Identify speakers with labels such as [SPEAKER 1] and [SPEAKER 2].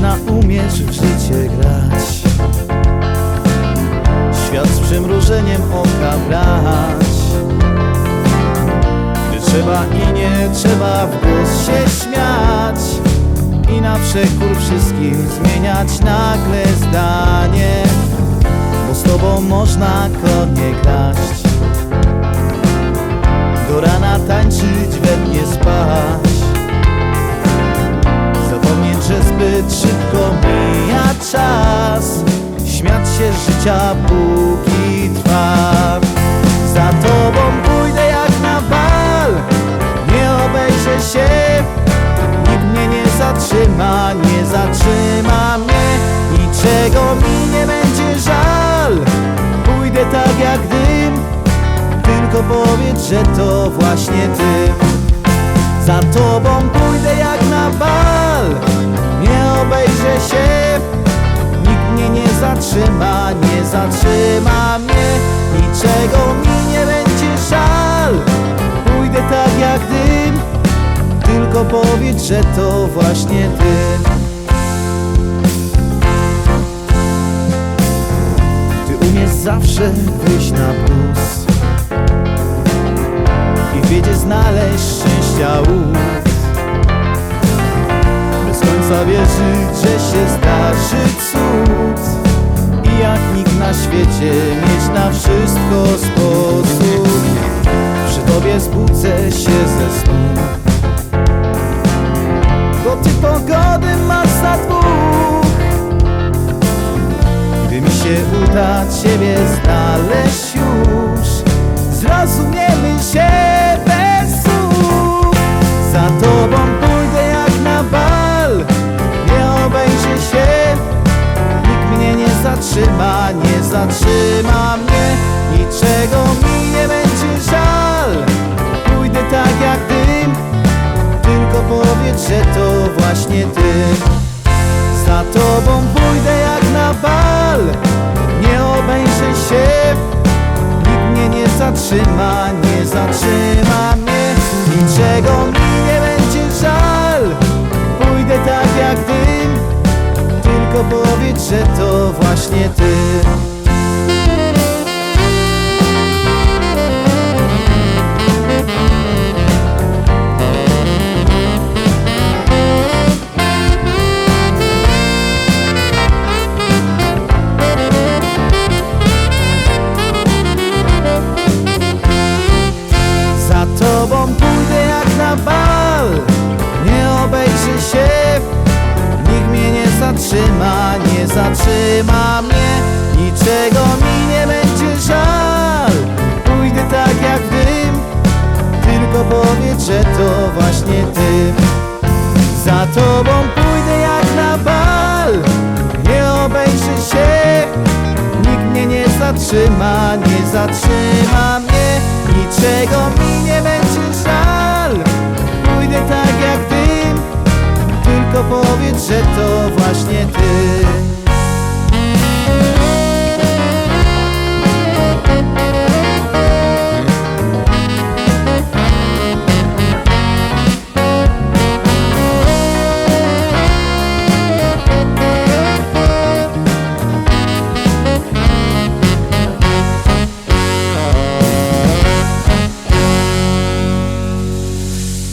[SPEAKER 1] można umieć w życie grać. Świat z przymrużeniem oka brać. Gdy trzeba i nie trzeba w głos się śmiać I na przekór wszystkim zmieniać nagle zdanie Bo z tobą można konie kraść Do rana tańczyć, we mnie spać. Zbyt szybko mija czas. Śmiać się życia póki trwa Za tobą pójdę jak na bal. Nie obejrzę się. Nikt mnie nie zatrzyma, nie zatrzyma mnie. Niczego mi nie będzie żal. Pójdę tak jak dym. Tylko powiedz, że to właśnie ty. Za tobą pójdę jak na bal Nie obejrzę się. Nikt mnie nie zatrzyma, nie zatrzyma mnie. Niczego mi nie będzie żal. Pójdę tak jak dym. Tylko powiedz, że to właśnie ty. Ty umiesz zawsze wyjść na plus i wiedzie znaleźć szczęścia łód Bez końca wierzyć, że się zdarzy cud. I jak nikt na świecie mieć na wszystko sposób zatrzyma, nie zatrzyma mnie. Niczego mi nie będzie żal. Pójdę tak jak dym Tylko powiedz, że to właśnie Ty tobą pójdę jak na bal. Nie obejrzę się Nikt mnie nie zatrzyma, nie zatrzyma mnie. Niczego mi nie będzie żal. Pójdę tak jak dym Tylko powiedz, że to właśnie ty